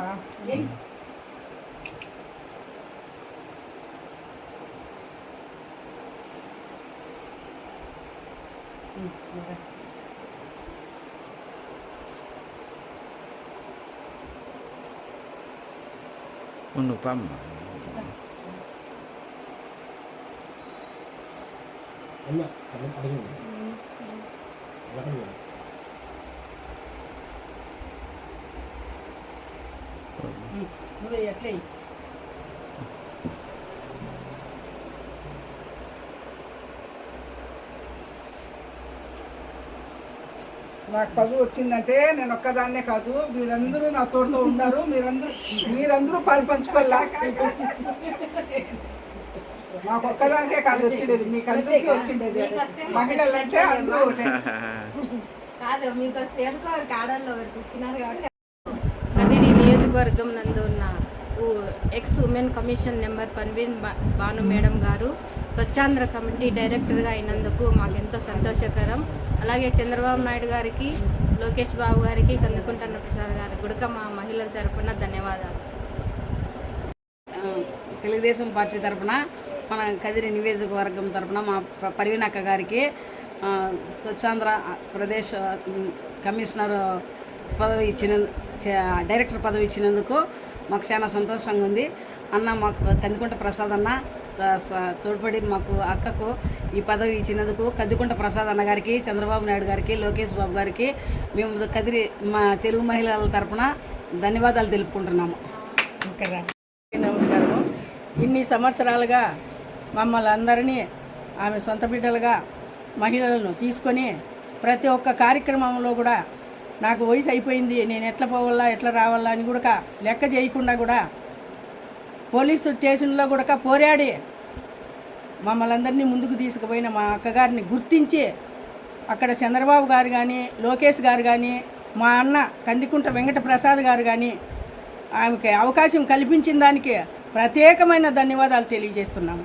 mà mmh. mmh, On n'a pas mal. Mmh. నువ్వు ఎట్లా ఇయ్యి. నాకు పదవి వచ్చిందంటే నేను ఒక్కదాన్నే కాదు మీరందరూ నా తోడుతో ఉన్నారు మీరందరూ మీరందరూ పాలు పంచుకోవాలా నాకు ఒక్కదానికే కాదు వచ్చిండేది మీకు అందరికీ వచ్చిండేది మహిళలంటే అందరూ ఒకటే. కాదు మీకు వస్తే ఎవరికి ఆడల్లో ఒకరికి ఇచ్చినారు కాబట్టి నియోజకవర్గం నందు ఉన్న ex women commission member Panveen Bhanu madam గారు స్వచ్ఛాంధ్ర కమిటీ డైరెక్టర్గా అయినందుకు మాకు ఎంతో సంతోషకరం. అలాగే చంద్రబాబు నాయుడు గారికి లోకేష్ బాబు గారికి కందుకుంటున్న ప్రసాద్ గారికి కూడా మా మహిళల తరఫున ధన్యవాదాలు. తెలుగుదేశం పార్టీ తరఫున మన కదిరి నియోజకవర్గం తరపున మా ప- అక్క గారికి స్వచ్ఛాంధ్ర ప్రదేశ్ కమిషనర్ పదవి ఇచ్చిన డైరెక్టర్ పదవి ఇచ్చినందుకు మాకు చాలా సంతోషంగా ఉంది. అన్న మాకు కందికుంట ప్రసాద్ అన్న తోడ్పడి మాకు అక్కకు ఈ పదవి ఇచ్చినందుకు కందికుంట ప్రసాద్ అన్న గారికి చంద్రబాబు నాయుడు గారికి లోకేష్ బాబు గారికి మేము కదిరి మా తెలుగు మహిళల తరపున ధన్యవాదాలు తెలుపుకుంటున్నాము. ఇంకా నమస్కారము. ఇన్ని సంవత్సరాలుగా మమ్మల్ని అందరినీ ఆమె సొంత బిడ్డలుగా మహిళలను తీసుకొని ప్రతి ఒక్క కార్యక్రమంలో కూడా నాకు వయసు అయిపోయింది నేను ఎట్లా పోవాలా ఎట్లా రావాలా అని కూడా లెక్క చేయకుండా కూడా పోలీసు స్టేషన్లో కూడా పోరాడి మమ్మల్ని అందరినీ ముందుకు తీసుకుపోయిన మా అక్కగారిని గుర్తించి అక్కడ చంద్రబాబు గారు కానీ లోకేష్ గారు కానీ మా అన్న కందికుంట వెంకట ప్రసాద్ గారు కానీ ఆమెకి అవకాశం కల్పించిన దానికి ప్రత్యేకమైన ధన్యవాదాలు తెలియజేస్తున్నాము.